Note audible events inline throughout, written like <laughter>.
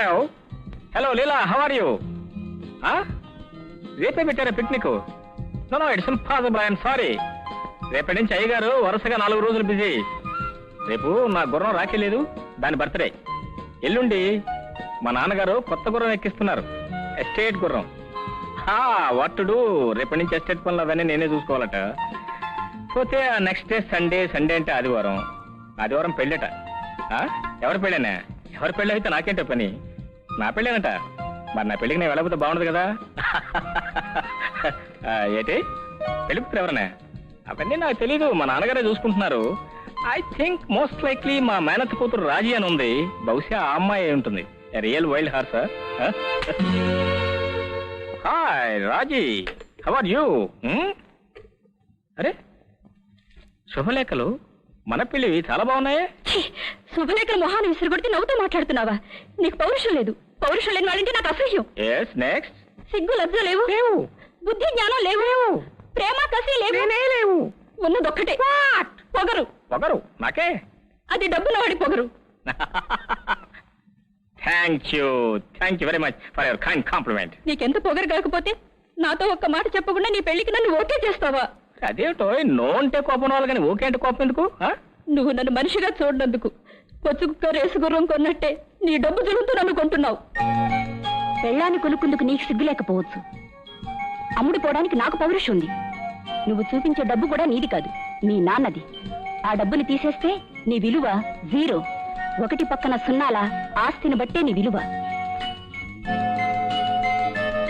Hello Leela how are you రేపే పెట్టారా picnic no no it's impossible I'm sorry రేపటి నుంచి అయ్యగారు వరుసగా నాలుగు రోజులు బిజీ రేపు నా గుర్రం రాకేలేదు దాని బర్త్డే ఎల్లుండి మా నాన్నగారు కొత్త గుర్రం ఎక్కిస్తున్నారు ఎస్టేట్ గుర్రం. వాట్ టు డూ రేపటి నుంచి ఎస్టేట్ పనులు అవన్నీ నేనే చూసుకోవాలట. పోతే నెక్స్ట్ డే సండే సండే అంటే ఆదివారం. ఆదివారం పెళ్ళట. ఆ? ఎవరి పెళ్ళేనా? ఎవరి పెళ్ళి అయితే నాకేంటో పని? నా పెళ్ళేనట. మరి నా పెళ్ళికి నేను వెళ్ళకపోతే బాగుండదు కదా? ఆ, ఏంటి? పెళ్ళి కూతురు అవన్నీ నాకు తెలీదు. మా నాన్నగారే చూసుకుంటున్నారు. ఐ థింక్ మోస్ట్ లైక్లీ మా మేనత్ కూతురు రాజీ అని ఉంది. బహుశా ఆ అమ్మాయి అయి ఉంటుంది. Real wild horse hi Raji. How are you అరే శుభలేఖలు. మన పెళ్ళివి చాలా బాగున్నాయే. ఛీ, శుభలేఖల మొహాన్ని విసిరిగొడితే నవ్వుతూ మాట్లాడుతున్నావా? నీకు పౌరుషం లేదు. పౌరుషం లేని వాళ్ళంటే నాకు అసహ్యం. ఎస్ నెక్స్ట్ సిగ్గు లజ్జ లేవు. లేవు. బుద్ధి జ్ఞానం లేవు. ప్రేమ కసి లేవు. లేవు. ఉన్నదొక్కటే. పొగరు. పొగరు? నాకే? అది డబ్బున వాడి పొగరు. Thank you thank you very much for your kind compliment నీకెంత పొగరు కాకపోతే నాతో ఒక్క మాట చెప్పకుండా నీ పెళ్ళికి నన్ను ఓకే చేస్తావా? అదేమిటో నో అంటే కోపం వాళ్ళు కానీ ఓకే అంటే కోపం ఎందుకు? నువ్వు నన్ను మనిషిగా చూడనందుకు. పొచ్చుకుక్క రేసు గుర్రం కొన్నట్టే నీ డబ్బు జరుగుతూ నన్ను కొంటున్నావు పెళ్ళాన్ని కొనుక్కుందుకు నీకు సిగ్గు లేకపోవచ్చు. అమ్ముడు పోవడానికి నాకు పౌరుషం ఉంది. నువ్వు చూపించే డబ్బు కూడా నీది కాదు మీ నాన్నది. ఆ డబ్బుని తీసేస్తే నీ విలువ జీరో. ఒకటి పక్కన సున్నాల ఆస్తిని బట్టే నీ విలువ.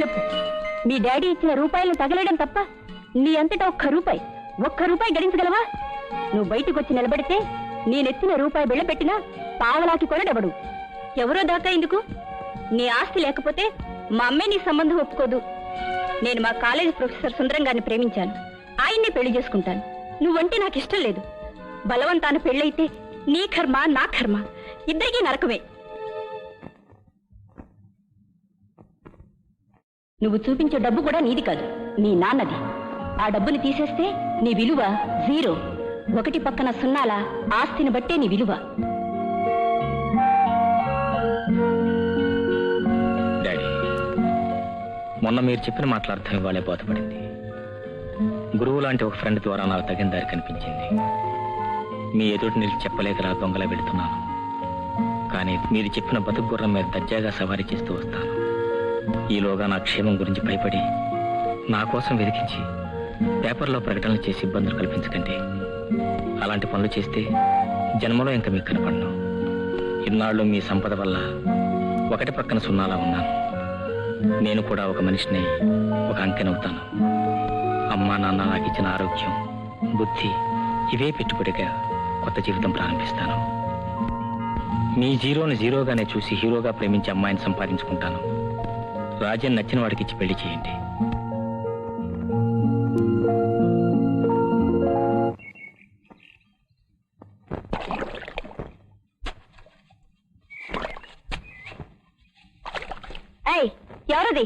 చెప్పు మీ డాడీ ఇచ్చిన రూపాయలను తగలేయడం తప్ప నీ అంతటా ఒక్క రూపాయి ఒక్క రూపాయి గడించగలవా? నువ్వు బయటకు వచ్చి నిలబడితే నేనెత్తిన రూపాయి బిళ్ళపెట్టినా పావలాకి కొనడెవడు? ఎవరో దాకా ఎందుకు? నీ ఆస్తి లేకపోతే మా అమ్మే నీ సంబంధం ఒప్పుకోదు. నేను మా కాలేజీ ప్రొఫెసర్ సుందరం గారిని ప్రేమించాను. ఆయన్నే పెళ్ళి చేసుకుంటాను. నువ్వంటే నాకు ఇష్టం లేదు. బలవంతాన పెళ్ళైతే నీ కర్మ నా కర్మ. ఇద్దరికీ నరకమే. నువ్వు చూపించే డబ్బు కూడా నీది కాదు. నీ నాన్నది. ఆ డబ్బుని తీసేస్తే నీ విలువ జీరో. ఒకటి పక్కన సున్నాల ఆస్తిని బట్టే నీ విలువ. డాడీ మొన్న మీరు చెప్పిన మాటల అర్థం ఇవ్వాలే బోధపడింది. గురువు లాంటి ఒక ఫ్రెండ్ ద్వారా నాకు తగిన దారి కనిపించింది. మీ ఎదుటి నిలిచి చెప్పలేకలా దొంగలా వెళుతున్నాను. కానీ మీరు చెప్పిన బతుకుర్రం మీద దర్జాగా సవారీ చేస్తూ వస్తాను. ఈలోగా నా క్షేమం గురించి భయపడి నా కోసం వెతికించి పేపర్లో ప్రకటనలు చేసి ఇబ్బందులు కల్పించకండి. అలాంటి పనులు చేస్తే జన్మలో ఇంకా మీకు కనపడను. ఇన్నాళ్ళు మీ సంపద వల్ల ఒకటి పక్కన సున్నాలా ఉన్నాను. నేను కూడా ఒక మనిషిని ఒక అంకెనవుతాను. అమ్మా నాన్న నాకు ఇచ్చిన ఆరోగ్యం బుద్ధి ఇవే పెట్టుబడిగా కొత్త జీవితం ప్రారంభిస్తాను. మీ జీరోని జీరోగానే చూసి హీరోగా ప్రేమించి అమ్మాయిని సంపాదించుకుంటాను. రాజన్ నచ్చిన వాడికి ఇచ్చి పెళ్ళి చేయండి. ఏయ్ ఎవరది?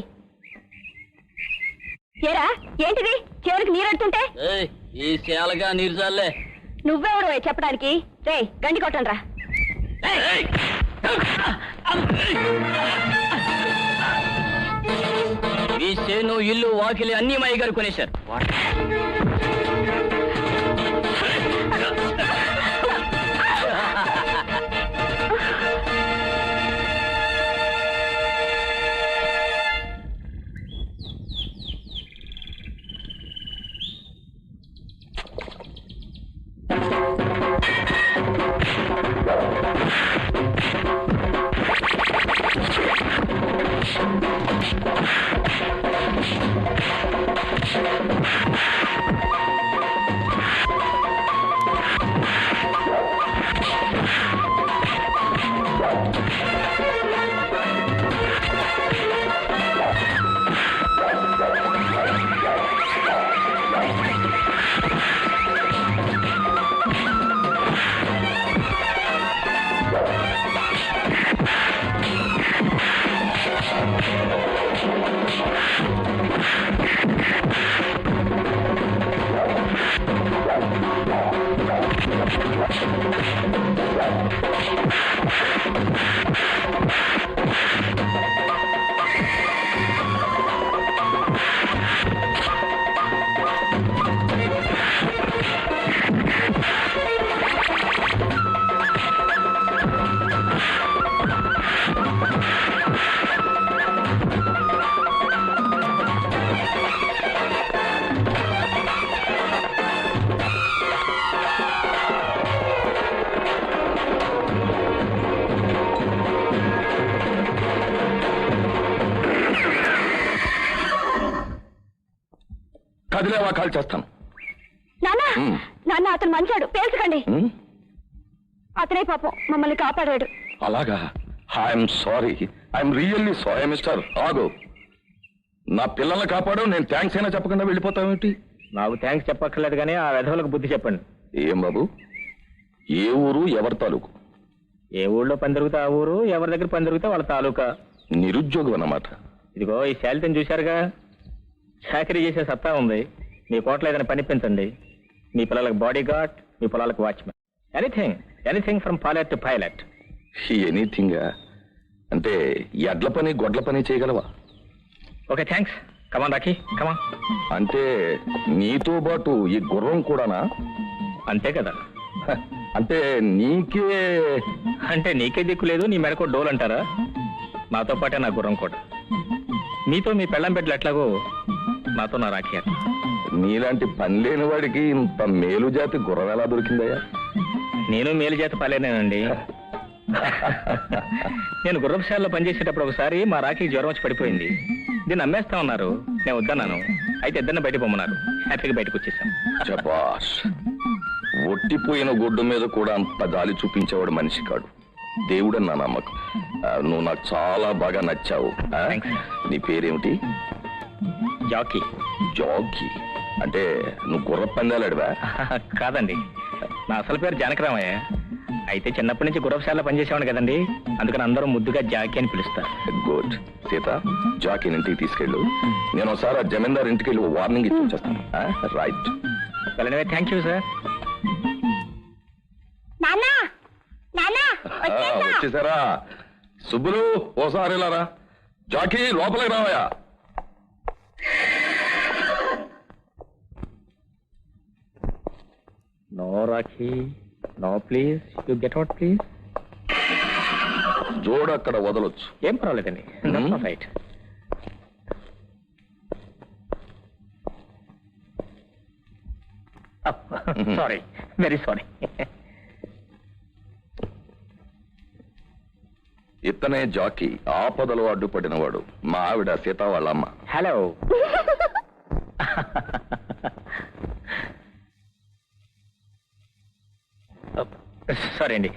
ఏరా ఏంటిది? చివరికి నీరెడుతుంటే ఏయ్, ఈ శాలగా నీరు చాలే నువ్వెవడు చెప్పడానికి? రే గండి కొట్టండి రా. ఈ చేను ఇల్లు వాకిలి అన్ని మా గారు కొనేశారు. you కదిలేవా కాల్ చేస్తాను. నాన్న! ఉమ్. నాన్న అతను మంచాడు. పేల్చకండి. అతనే పాపం మమ్మల్ని కాపాడాడు. అలాగా? I'm sorry I'm really sorry mister ఆగు. నా పిల్లల్ని కాపాడు. నేను థ్యాంక్స్ అయినా చెప్పకుండా వెళ్ళిపోతావేంటి నాకు థ్యాంక్స్ చెప్పక్కర్లేదు కానీ ఆ విధవులకు బుద్ధి చెప్పండి. ఏం బాబు? ఏ ఊరు ఎవరి తాలూకు? ఏ ఊళ్ళో పని దొరికితే ఆ ఊరు ఎవరి దగ్గర పని దొరికితే వాళ్ళ తాలూకా? నిరుద్యోగం అన్నమాట. ఇదిగో ఈ శాలితని చూశారుగా? చాకరీ చేసే సత్తా ఉంది. మీ కోట్లో ఏదైనా పనిపించండి మీ పిల్లలకు బాడీ గార్డ్ మీ పొలాలకు watchman anything anything from pilot to pilot anything అంటే ఎడ్ల పని గొడ్ల పని చేయగలవా? Okay thanks come on Rakhi come on అంటే నీతో పాటు ఈ గుర్రం కూడానా? అంతే కదా. అంటే నీకే అంటే నీకే దిక్కు లేదు నీ మెడకో డోల్ అంటారా? నాతో పాటే నా గుర్రం కూడా. మీతో మీ పెళ్ళం బిడ్డలు ఎట్లాగో నాతో నా రాఖీ నీలాంటి పని లేని వాడికి ఇంత మేలు జాతి గుర్రం ఎలా దొరికిందయ్యా? నేను మేలు చేత పాలేనండి నేను గుర్రపుశాలలో పనిచేసేటప్పుడు ఒకసారి మా రాఖీకి జ్వరం వచ్చి పడిపోయింది. దీన్ని అమ్మేస్తా ఉన్నారు. నేను వద్దన్నాను. అయితే ఇద్దరిని బయట పొమ్మన్నారు. హ్యాపీగా బయటకు వచ్చేసాం. చబాష్ ఒట్టిపోయిన గుడ్డు మీద కూడా అంత జాలి చూపించేవాడు మనిషి కాడు. దేవుడని నా నమ్మకం నువ్వు నాకు చాలా బాగా నచ్చావు. నీ పేరేమిటి? జాకీ. జాకీ? అంటే నువ్వు గుర్ర పందాలాడివా? <laughs> కాదండి. నా అసలు పేరు జానకరామయ్య. అయితే చిన్నప్పటి నుంచి గుర్రపుశాలలో పనిచేసేవాడు కదండి. అందుకని అందరూ ముద్దుగా జాకీ అని పిలుస్తారు. గుడ్. సీత జాకీని ఇంటికి తీసుకెళ్ళు. నేను ఒకసారి ఆ జమీందార్ ఇంటికి వెళ్ళి వార్నింగ్ ఇచ్చి వచ్చేస్తాను. రైట్. వెళ్ళనివే థ్యాంక్ యూ సార్. వచ్చేసారా? సుబ్బులు ఓసారి ఇలారా జాకీ లోపలికి రావయా no Rakhi no please you get out please జోడు అక్కడ వదలొచ్చు. ఏం పర్వాలేదండి. రైట్ సారీ వెరీ సారీ ఇతనే జాకీ ఆపదలు అడ్డుపడినవాడు. మా ఆవిడ సీత వాళ్ళ అమ్మ. హలో <laughs> సారీ అండి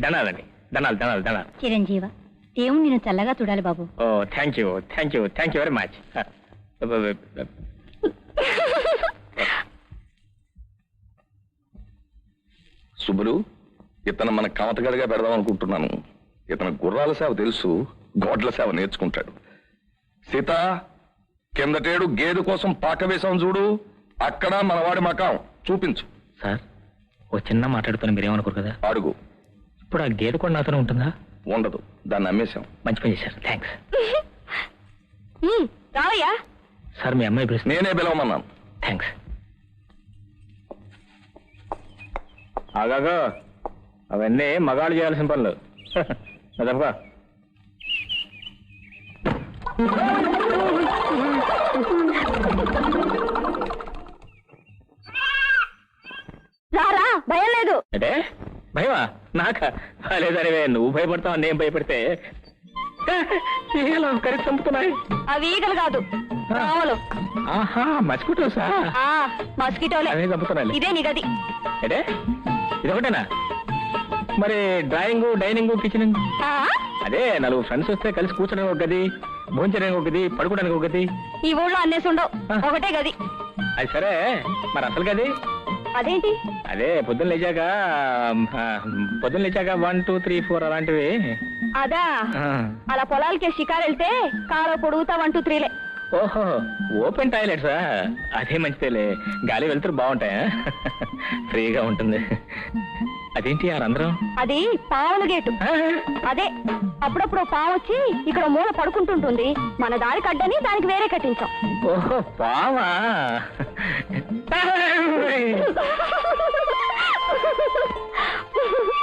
ధనాలండి. ధనాలు ధనాలు ధనాలు. చిరంజీవ దేవుడు నేను చల్లగా చూడాలి బాబు. ఓ thank you thank you thank you very much. Subbulu ఇతను మన కమతగడిగా పెడదాం అనుకుంటున్నాను. ఇతను గుర్రాల సేవ తెలుసు గోడ్ల సేవ నేర్చుకుంటాడు. సీత కిందటేడు గేదె కోసం పాక వేసాం చూడు అక్కడ మనవాడి మకాం. చూపించు. సార్ ఓ చిన్న మాట్లాడుతాను మీరేమనుకోరు కదా? అడుగు. ఇప్పుడు ఆ గేదె కూడా నాతోనే ఉంటుందా? ఉండదు. దాన్ని అమ్మేశాం మంచి పని చేశారు. థ్యాంక్స్ <laughs> రావయ్యా. సార్ మీ అమ్మాయి ప్రశ్న నేనే పిలవమన్నాను. థ్యాంక్స్ ఆగాగా అవన్నీ మగాళ్ళు చేయాల్సిన పనులు. <laughs> తప్పగా భయం లేదు. అంటే? భయమా? నాక? లేదనివే నువ్వు భయపడతావు నేను భయపడితే. ఈగలు కరిచి చంపుతున్నాయి. అవి ఈగలు కాదు పాములు. ఆహా ఆ మస్కిటోలే. అవే చంపుతున్నాయి ఇదే నీ గది. అంటే ఇది ఒకటేనా మరి డ్రాయింగ్ డైనింగ్ కిచెన్? అదే నలుగురు ఫ్రెండ్స్ వస్తే కలిసి కూర్చోడానికి ఒక గది భోంచడానికి ఒక గది పడుకోవడానికి ఒక గది. ఈ ఊళ్ళో అన్నేసి ఉండవు. ఒకటే గది. అది సరే మరి అసలు గది? అదేంటి? అదే పొద్దున్న లేచాక ఆ, పొద్దున్న లేచాక వన్ టూ త్రీ ఫోర్ అలాంటివి. అదా? ఆ. అలా పొలాలకి షికారు వెళ్తే కాలో పొడుగుతా వన్ టూ త్రీలే. ఓహో ఓపెన్ టాయిలెట్సా అదే మంచిదేలే. గాలి వెళ్తారు బాగుంటాయా? ఫ్రీగా ఉంటుంది. అదేంటి ఆ రంధ్రం? అది పావుల గేటు. అదే అప్పుడప్పుడు పావు వచ్చి ఇక్కడ మూల పడుకుంటుంటుంది. మన దారి కట్టని దానికి వేరే కట్టించాం. ఓహో పావా? <laughs>